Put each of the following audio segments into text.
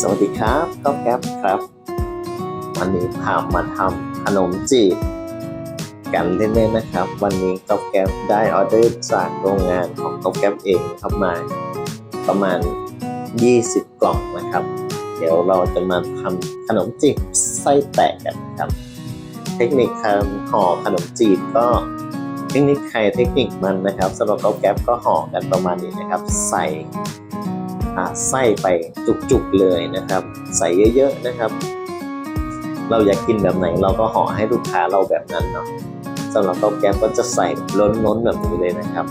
สวัสดีครับก๊อฟแก๊ปครับ วันนี้พามาทำขนมจีบกันเล่นๆนะครับ วันนี้ก๊อฟแก๊ปได้ออเดอร์จากโรงงานของก๊อฟแก๊ปเองครับมาประมาณ 20 กล่องนะครับ เดี๋ยวเราจะมาทำขนมจีบไส้แตกกันครับ เทคนิคการห่อขนมจีบก็เทคนิคใครเทคนิคมันนะครับสำหรับก๊อฟแก๊ปก็ห่อกันประมาณนี้นะครับ ใส่ ไส้ไปจุกๆเลยนะครับ ใส่เยอะๆนะครับ เราอยากกินแบบไหนเราก็ห่อให้ลูกค้าเราแบบนั้นเนาะสำหรับข้าวแก๊บก็จะใส่ล้นๆแบบนี้เลยนะครับ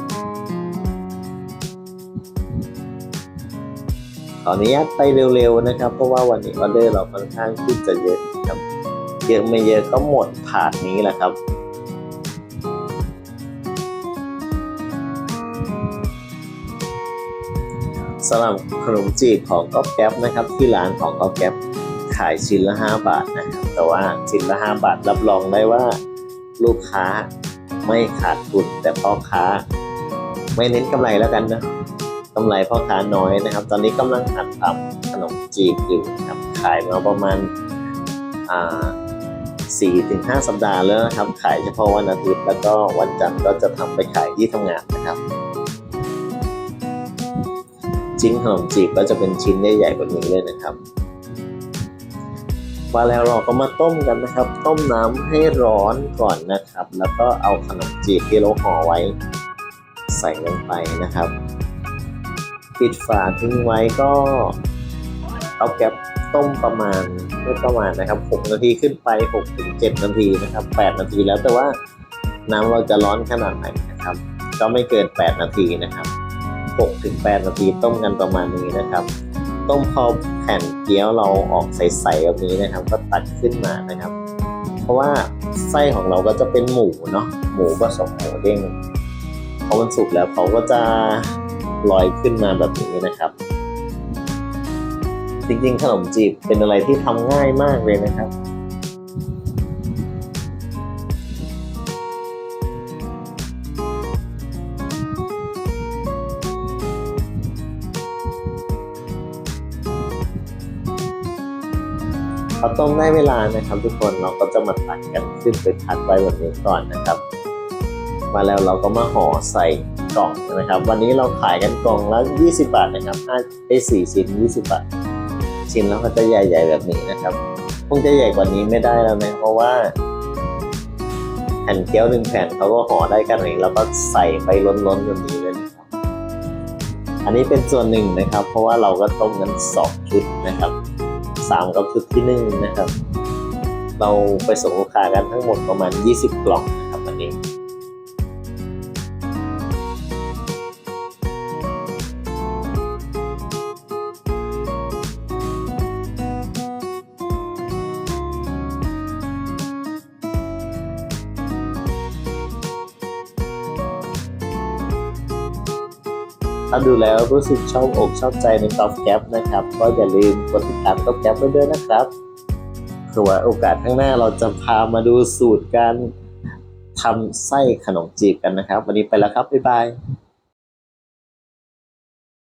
ขออนุญาตไปเร็วๆนะครับ เพราะว่าวันนี้ออเดอร์เราค่อนข้างที่จะเยอะครับเยอะไม่เยอะก็หมดถาดนี้แหละครับ สำหรับขนมจีบของก๊อฟแก๊ปนะครับ ที่ร้านของก๊อฟแก๊ปขายชิ้นละ 5 บาทนะครับแต่ว่าชิ้นละ 5 บาทรับรองได้ว่าลูกค้าไม่ขาดทุนแต่พ่อค้า ไม่เน้นกำไรแล้วกันนะกำไรพ่อค้าน้อยนะครับ ตอนนี้กำลังหัดทำขนมจีบอยู่ครับขายมาประมาณอ่าสี่ถึงห้าสัปดาห์แล้วนะครับ ขายเฉพาะวันอาทิตย์แล้วก็วันจันทร์ก็จะทำไปขายที่ทำงานนะครับ ชิ้นขนมจีบก็จะเป็นชิ้นใหญ่ๆกว่านี้เลยนะครับ มาแล้วเราก็มาต้มกันนะครับ ต้มน้ำให้ร้อนก่อนนะครับ แล้วก็เอาขนมจีบที่เราห่อไว้ ใส่ลงไปนะครับ ปิดฝาทิ้งไว้ก็เอาแก๊บต้มประมาณไม่ประมาณนะครับ 6 นาทีขึ้นไป6ถึง7นาทีนะครับ 8 นาทีแล้วแต่ว่าน้ำเราจะร้อนขนาดไหนนะครับ ก็ไม่เกิน 8 นาทีนะครับ 6ถึง8นาทีต้มกันประมาณนี้นะครับ ต้มพอแผ่นเกี๊ยวเราออกใสๆแบบนี้นะครับ ก็ตักขึ้นมานะครับ เพราะว่าไส้ของเราก็จะเป็นหมูเนาะหมูผสมหมูเด้งพอมันสุกแล้วเขาก็จะลอยขึ้นมาแบบนี้นะครับ จริงๆขนมจีบเป็นอะไรที่ทำง่ายมากเลยนะครับ พอต้มได้เวลานะครับ ทุกคนเราก็จะมาตักกันขึ้นไปพักไว้แบบนี้ก่อนนะครับ มาแล้วเราก็มาห่อใส่กล่องนะครับ วันนี้เราขายกันกล่องละ 20 บาทนะครับ5ได้4ชิ้น 20 บาท ชิ้นแล้วก็จะใหญ่ ๆ แบบนี้นะครับคงจะใหญ่กว่านี้ไม่ได้แล้วนะเพราะว่าแผ่นเกี๊ยวหนึ่งแผ่นเขาก็ห่อได้กันนี้แล้วก็ใส่ไปล้นๆแบบนี้เลยนะครับ อันนี้เป็นส่วนหนึ่งนะครับ เพราะว่าเราก็ต้มกันสองชุดนะครับ สามกับชุดที่หนึ่งนะครับ เราไปส่งลูกค้ากันทั้งหมดประมาณ 20 กล่องนะครับวันนี้ ถ้าดูแล้วรู้สึกชอบอกชอบใจในกอล์ฟแก๊ปนะครับ ก็อย่าลืมกดติดตามกอล์ฟแก๊ปไว้ด้วยนะครับเผื่อว่าโอกาสข้างหน้าเราจะพามาดูสูตรการทำไส้ขนมจีบกันนะครับ วันนี้ไปแล้วครับ บ๊ายบาย